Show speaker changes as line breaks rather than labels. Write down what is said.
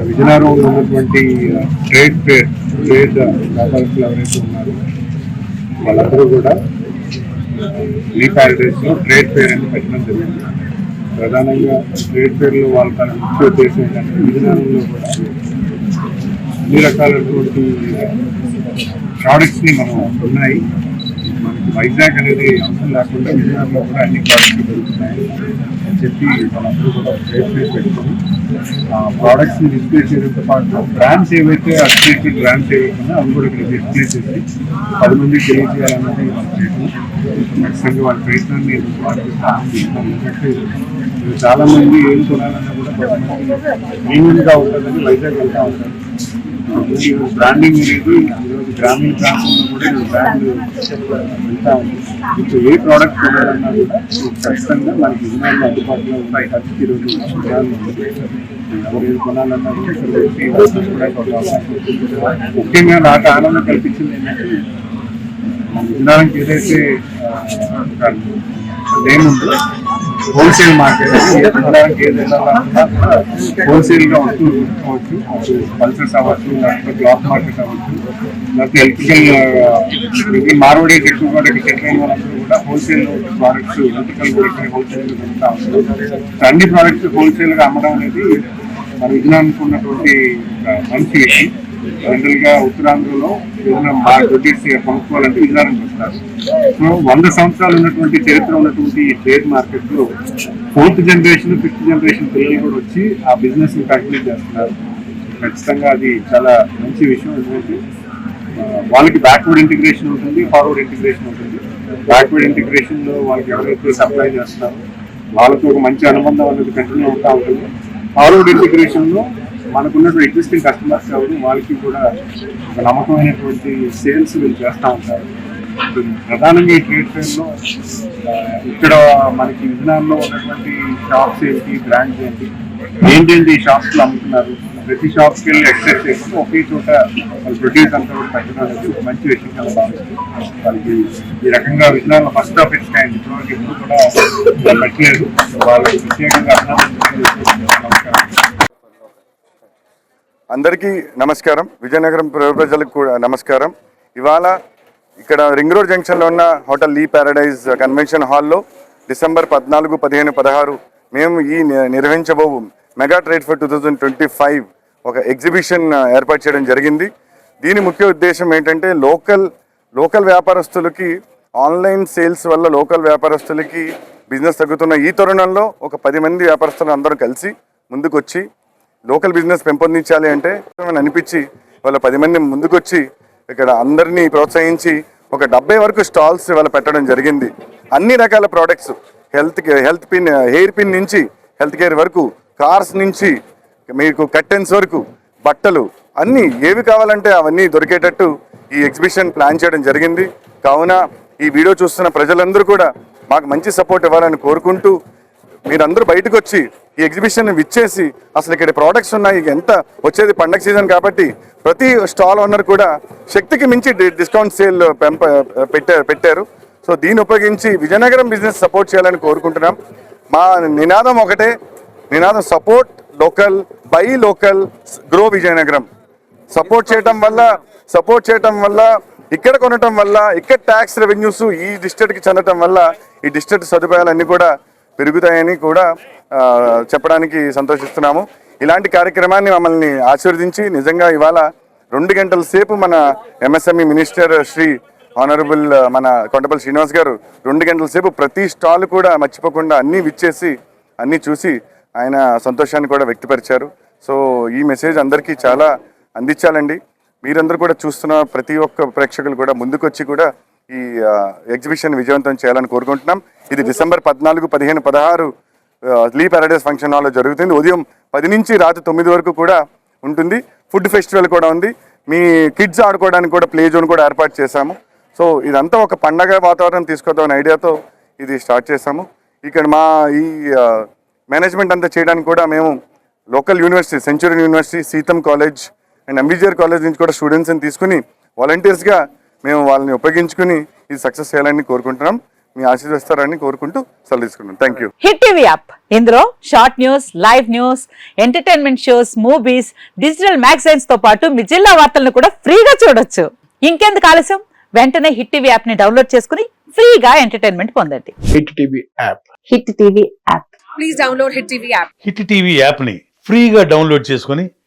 విజయనగరంలో ఉన్నటువంటి trade fair trade వ్యాపారస్తులు ఎవరైతే ఉన్నారో వాళ్ళందరూ కూడా ఈ ప్యారడైస్లో ట్రేడ్ ఫేర్ అని పెట్టడం జరిగింది. ప్రధానంగా ట్రేడ్ ఫేర్లో వాళ్ళ తన ముఖ్య ఉద్దేశం ఏంటంటే విజయనగరంలో కూడా అన్ని రకాలైనటువంటి ప్రోడక్ట్స్ని మనం ఉన్నాయి. మనకి వైజాగ్ అనేది అవసరం లేకుండా విజయనగరంలో కూడా అన్ని ప్రోడక్ట్స్ దొరుకుతున్నాయి అని చెప్పి వాళ్ళందరూ కూడా ట్రేడ్ ఫేర్ పెట్టుకుని ప్రోడక్ట్స్ని డిస్ప్లే చేయడంతో పాటు బ్రాండ్స్ ఏవైతే అసోసియేటెడ్ బ్రాండ్స్ ఏవైతే ఉన్నాయో అవి కూడా ఇక్కడ డిస్ప్లే చేసి పది మందికి తెలియజేయాలన్నది ఖచ్చితంగా వాళ్ళ ప్రయత్నాన్ని నేను ఎందుకంటే ఇప్పుడు చాలా మంది ఏం కొనాలన్నా కూడా ప్రీమియం ఉంటుందని వైజాగ్ వెళ్తూ ఉంటారు. బ్రాండింగ్ అనేది ఈరోజు గ్రామీణ ప్రాంతంలో కూడా బ్రాండ్ వెళ్తా ఇప్పుడు ఏ ప్రోడక్ట్ కొనాలన్నా కూడా ఖచ్చితంగా మనకి విజయాలు అందుబాటులో ఉన్నాయి ఖర్చు ఈరోజు ఎవరు కొనాలన్నా కూడా ఇక్కడ వచ్చి ముఖ్యంగా నాకు ఆనందం కల్పించింది ఏంటంటే మన విజయనగరంకి ఏదైతే నేమ్ హోల్సేల్ మార్కెట్ హోల్సేల్గా వస్తువులు కొనుక్కోవచ్చు అటు అవ్వచ్చు లేకపోతే క్లాత్ మార్కెట్ అవ్వచ్చు లేకపోతే ఎలక్ట్రికల్ మార్వడి ఎక్కువ కూడా సెటిల్ అయిన వాళ్ళందరూ కూడా హోల్సేల్ ప్రోడక్ట్స్ ఎలక్ట్రికల్ కూడా హోల్సేల్గా దొరుకుతా ఉంటాయి అన్ని ప్రోడక్ట్స్ హోల్సేల్గా అమ్మడం అనేది మన విజయనగరానికి ఉన్నటువంటి మంచి విషయం జనరల్గా ఉత్తరాంధ్రలో ఏదైనా మా ప్రొడ్యూస్ కొనుక్కోవాలంటే విజయనగరంకి వస్తారు సో వంద సంవత్సరాలు ఉన్నటువంటి చరిత్ర ఉన్నటువంటి ఈ ట్రేడ్ మార్కెట్లో ఫోర్త్ జనరేషన్ ఫిఫ్త్ జనరేషన్ పిల్లలు కూడా వచ్చి ఆ బిజినెస్ని కంటిన్యూ చేస్తున్నారు. ఖచ్చితంగా అది చాలా మంచి విషయం ఎందుకంటే వాళ్ళకి బ్యాక్వర్డ్ ఇంటిగ్రేషన్ ఉంటుంది ఫార్వర్డ్ ఇంటిగ్రేషన్ ఉంటుంది. బ్యాక్వర్డ్ ఇంటిగ్రేషన్లో వాళ్ళకి ఎవరైతే సప్లై చేస్తున్నారో వాళ్ళతో ఒక మంచి అనుబంధం అనేది కంటిన్యూ అవుతూ ఉంటుంది. ఫార్వర్డ్ ఇంటిగ్రేషన్లో మనకున్నటువంటి ఎగ్జిస్టింగ్ కస్టమర్స్ కాబట్టి వాళ్ళకి కూడా ఒక నమ్మకమైనటువంటి సేల్స్ వీళ్ళు చేస్తూ ఉంటారు. ప్రధానంగా ఈ ట్రేడ్ ఫేర్ ఇక్కడ మనకి విజయనగరంలో ఉన్నటువంటి షాప్స్ ఏంటి బ్రాండ్స్ ఏంటి ఏంటంటే ఈ షాప్స్లో అమ్ముతున్నారు? ప్రతి షాప్కి వెళ్ళి ఎక్సెస్ చేసుకుంటే ఒకే చోట వాళ్ళు ప్రొడ్యూస్ అంతా కూడా పెట్టడం అనేది ఒక మంచి విషయం కదా భావిస్తుంది వాళ్ళకి ఈ రకంగా విజయనగరంలో ఫస్ట్ ఆఫ్ ఇట్స్ టైం ఇప్పటివరకు ఎప్పుడు కూడా పెట్టలేదు. వాళ్ళకి ప్రత్యేకంగా అర్థం నమస్కారం.
అందరికీ నమస్కారం. విజయనగరం ప్రజలకు కూడా నమస్కారం. ఇవాళ ఇక్కడ రింగ్ రోడ్ జంక్షన్లో ఉన్న హోటల్ లీ ప్యారడైజ్ కన్వెన్షన్ హాల్లో డిసెంబర్ పద్నాలుగు పదిహేను పదహారు మేము ఈ ని- నిర్వహించబోవు mega trade for two thousand twenty five ఒక ఎగ్జిబిషన్ ఏర్పాటు చేయడం జరిగింది. దీని ముఖ్య ఉద్దేశం ఏంటంటే లోకల్ లోకల్ వ్యాపారస్తులకి ఆన్లైన్ సేల్స్ వల్ల లోకల్ వ్యాపారస్తులకి బిజినెస్ తగ్గుతున్న ఈ తరుణంలో ఒక పది మంది వ్యాపారస్తులు అందరూ కలిసి ముందుకొచ్చి లోకల్ బిజినెస్ పెంపొందించాలి అంటే అనిపించి వాళ్ళ పది మంది ముందుకొచ్చి ఇక్కడ అందరినీ ప్రోత్సహించి ఒక డెబ్బై వరకు స్టాల్స్ ఇవాళ పెట్టడం జరిగింది. అన్ని రకాల products health health pin hair pin నుంచి హెల్త్ కేర్ వరకు కార్స్ నుంచి మీకు కట్టెన్స్ వరకు బట్టలు అన్నీ ఏవి కావాలంటే అవన్నీ దొరికేటట్టు ఈ ఎగ్జిబిషన్ ప్లాన్ చేయడం జరిగింది. కావున ఈ వీడియో చూస్తున్న ప్రజలందరూ కూడా మాకు మంచి సపోర్ట్ ఇవ్వాలని కోరుకుంటూ మీరందరూ బయటకు వచ్చి ఈ ఎగ్జిబిషన్ విచ్చేసి అసలు ఇక్కడ ప్రోడక్ట్స్ ఉన్నాయి ఎంత వచ్చేది పండగ సీజన్ కాబట్టి ప్రతి స్టాల్ ఓనర్ కూడా శక్తికి మించి డి- డిస్కౌంట్ సేల్ పెంప పెట్టారు పెట్టారు. సో దీన్ని ఉపయోగించి విజయనగరం బిజినెస్ సపోర్ట్ చేయాలని కోరుకుంటున్నాం. మా నినాదం ఒకటే నినాదం support local buy local grow Vizianagaram. Support చేయటం వల్ల సపోర్ట్ చేయటం వల్ల ఇక్కడ కొనటం వల్ల ఇక్కడ ట్యాక్స్ రెవెన్యూస్ ఈ డిస్ట్రిక్ట్కి చెందటం వల్ల ఈ డిస్ట్రిక్ట్ సదుపాయాలన్నీ కూడా పెరుగుతాయని కూడా చెప్పడానికి సంతోషిస్తున్నాము. ఇలాంటి కార్యక్రమాన్ని మమ్మల్ని ఆశీర్వదించి నిజంగా ఇవాళ రెండు గంటల సేపు మన ఎంఎస్ఎంఈ మినిస్టర్ శ్రీ ఆనరబుల్ మన కొండపల్లి శ్రీనివాస్ గారు రెండు గంటల సేపు ప్రతి స్టాల్ కూడా మర్చిపోకుండా అన్నీ విచ్చేసి అన్నీ చూసి ఆయన సంతోషాన్ని కూడా వ్యక్తపరిచారు. సో ఈ మెసేజ్ అందరికీ చాలా అందించాలండి. మీరందరూ కూడా చూస్తున్న ప్రతి ఒక్క ప్రేక్షకులు కూడా ముందుకొచ్చి కూడా ఈ ఎగ్జిబిషన్ విజయవంతం చేయాలని కోరుకుంటున్నాం. ఇది డిసెంబర్ పద్నాలుగు పదిహేను పదహారు లీ పారాడైస్ ఫంక్షన్ హాల్లో జరుగుతుంది. ఉదయం పది నుంచి రాత్రి తొమ్మిది వరకు కూడా ఉంటుంది. ఫుడ్ ఫెస్టివల్ కూడా ఉంది. మీ కిడ్స్ ఆడుకోవడానికి కూడా ప్లే జోన్ కూడా ఏర్పాటు చేశాము. సో ఇదంతా ఒక పండగ వాతావరణం తీసుకొద్దామనే ఐడియాతో ఇది స్టార్ట్ చేశాము. ఇక్కడ మా ఈ మేనేజ్మెంట్ అంతా చేయడానికి కూడా మేము local university century university SITAM college and MVGR college నుంచి కూడా స్టూడెంట్స్ని తీసుకుని వాలంటీర్స్గా మేము వాళ్ళని ఉపయోగించుకుని ఇది సక్సెస్ చేయాలని కోరుకుంటున్నాం. మీ ఆశీర్వదిస్తారని కోరుకుంటూ సెలవు తీసుకున్నాను thank you
Hit TV app ఇందులో short news live news entertainment shows movies digital మ్యాగజైన్స్తో పాటు మీ జిల్లా వార్తలను కూడా ఫ్రీగా చూడొచ్చు. ఇంకెందుకు ఆలస్యం? వెంటనే హిట్ టీవీ యాప్ని డౌన్లోడ్ చేసుకుని ఫ్రీగా ఎంటర్టైన్మెంట్ పొందండి.
Hit TV app
Hit TV app
please download Hit TV app.
Hit TV యాప్ని ఫ్రీగా డౌన్లోడ్ చేసుకొని